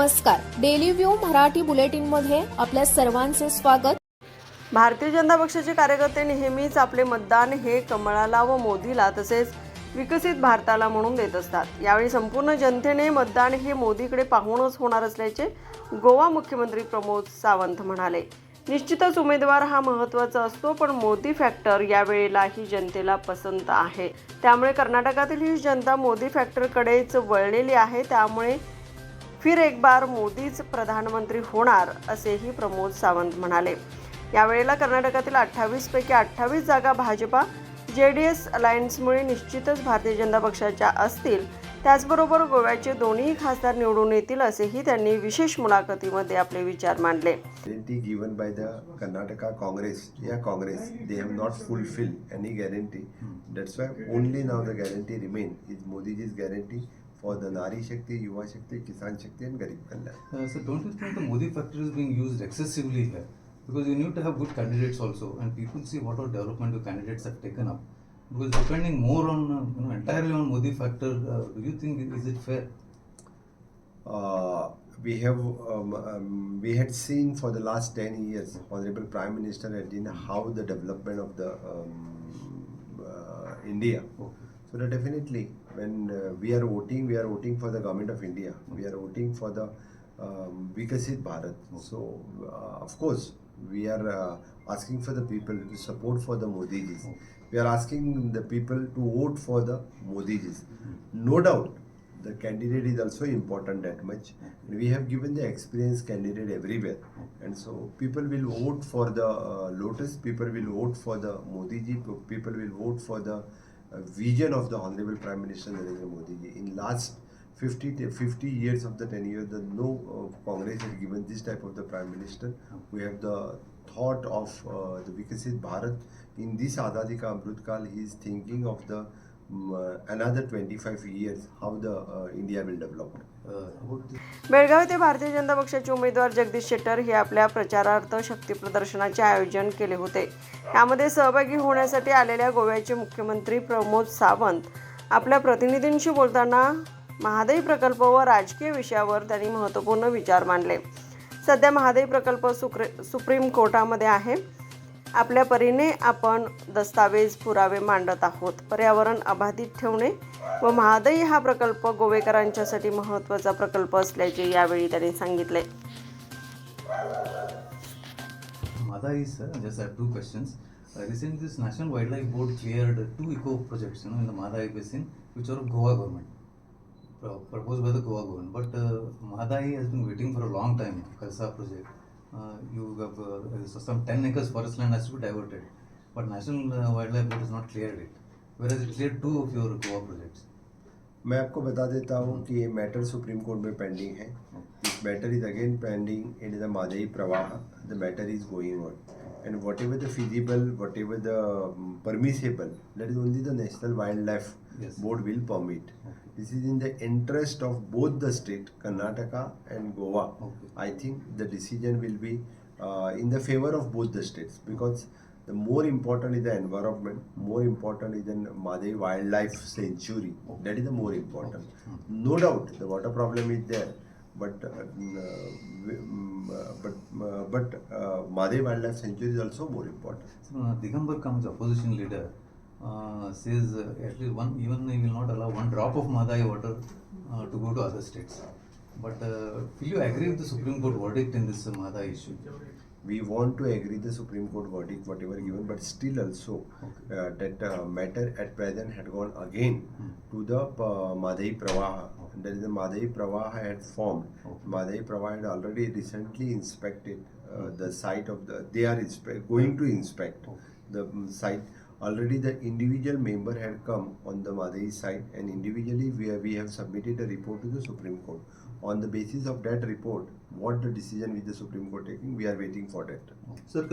नमस्कार. Daily view Marathi बुलेटिनमध्ये आपल्या सर्वांचे स्वागत. भारतीय जनता पक्षाचे कार्यकर्ते नेहमीच आपले मतदान हे कमळाला व मोदीला तसेच विकसित भारताला म्हणून देत असतात. यावेळी संपूर्ण जनतेने मतदान हे मोदीकडे पाहूनच होणार असल्याचे गोवा मुख्यमंत्री प्रमोद सावंत म्हणाले. निश्चितच उमेदवार हा महत्त्वाचा असतो पण मोदी फॅक्टर यावेळेलाही जनतेला पसंत आहे. त्यामुळे कर्नाटकातील ही जनता मोदी फॅक्टरकडेच वळलेली आहे. त्यामुळे फिर एक बार मोदीच प्रधानमंत्री होणार असेही प्रमोद सावंत म्हणाले. यावेळेला कर्नाटकातील अठ्ठावीसपैकी अठ्ठावीस जागा भाजपा जे डी एस अलायन्समुळे निश्चितच भारतीय जनता पक्षाच्या असतील. त्याचबरोबर गोव्याचे दोन्ही खासदार निवडून येतील असेही त्यांनी विशेष मुलाखतीमध्ये आपले विचार मांडले. Guarantee given by the Karnataka Congress या Congress they have not fulfill any guarantee that's why only now the guarantee remain is Modiji's guarantee for the Nari Shakti, Yuva Shakti, Kisan Shakti and Garib Kalyan. Uh, so don't you think the Modi factor is being used excessively here? Because you need to have good candidates also, and people see what all development the candidates have taken up. Because depending more on uh, you know entirely on Modi factor, uh, do you think is it fair? Uh, we have um, um, we had seen for the last 10 years honorable prime minister had seen how the development of the um, uh, india so definitely when uh, we are voting we are voting for the government of india we are voting for the um, vikasit bharat so uh, of course we are uh, asking for the people to support for the modi ji's we are asking the people to vote for the modi ji's no doubt the candidate is also important that much. And we have given the experienced candidate everywhere, and so people will vote for the uh, Lotus. People will vote for the Modiji. People will vote for the vision of the Honorable Prime Minister Narendra Modi ji. In last 50, 50 years of the tenure, the no uh, Congress has given this type of the Prime Minister. We have the thought of uh, the Vikasit Bharat. In this Azadi Ka Amrut Kal, he is thinking of the um, twenty another 25 years how the uh, India will develop. Uh, Belgaum येथे भारतीय जनता पक्षाचे उमेदवार जगदीश शेट्टर हे आपल्या प्रचारार्थ शक्ती प्रदर्शनाचे आयोजन केले होते. यामध्ये सहभागी होण्यासाठी आलेल्या गोव्याचे मुख्यमंत्री प्रमोद सावंत आपल्या प्रतिनिधींशी बोलताना महादेवी प्रकल्प व राजकीय विषयावर त्यांनी महत्त्वपूर्ण विचार मांडले. सध्या महादेवी प्रकल्प सुक्रे सुप्रीम कोर्टामध्ये आहे. आपल्या परीने आपण दस्तावेज पुरावे मांडत आहोत. पर्यावरण अबाधित ठेवणे व महादई हा प्रकल्प गोवेकरांच्यासाठी महत्त्वाचा प्रकल्प असल्याचे यावेळी त्यांनी सांगितले. माझा is sir just have two questions recent this national wild life board cleared two eco projects in the Mahadayi basin which are Goa government propose by the Goa government but Mahadayi has been waiting for a long time कसा project Uh, you have uh, so some 10 acres forest land has to be diverted, but National uh, Wildlife Board has not cleared it, whereas it cleared two of your Goa projects. मैं आपको बता देता हूँ कि ये matter supreme court में pending है Battery is again pending in the Madhya Pravaha, the battery is going on. And whatever the feasible, whatever the um, permissible, that is only the National Wildlife yes. Board will permit. Okay. This is in the interest of both the state, Karnataka and Goa. Okay. I think the decision will be uh, in the favor of both the states because the more important is the environment, more important is the Madhya Wildlife Sanctuary. That is the more important. Hmm. No doubt the water problem is there but uh, but but uh, Madai Wildlife Sanctuary is also more important. So, uh, Digambar comes opposition leader uh, says uh, at least one even he will not allow one drop of Madai water uh, to go to other states. But uh, will you agree with the Supreme Court verdict in this uh, Madai issue? We want to agree the Supreme Court verdict, whatever given, but still also uh, that uh, matter at present had gone again to the uh, Madai Pravaha. There is a Madai Pravaha had formed. Okay. Madai Pravaha had already recently inspected uh, the site of the. They are inspe- going to inspect Okay. the um, site. Already the individual member had come on the Madai side, and individually we have, we have submitted a report to the Supreme Court. On the basis of that report, what the decision with the Supreme Court taking, we are waiting for that. Sir,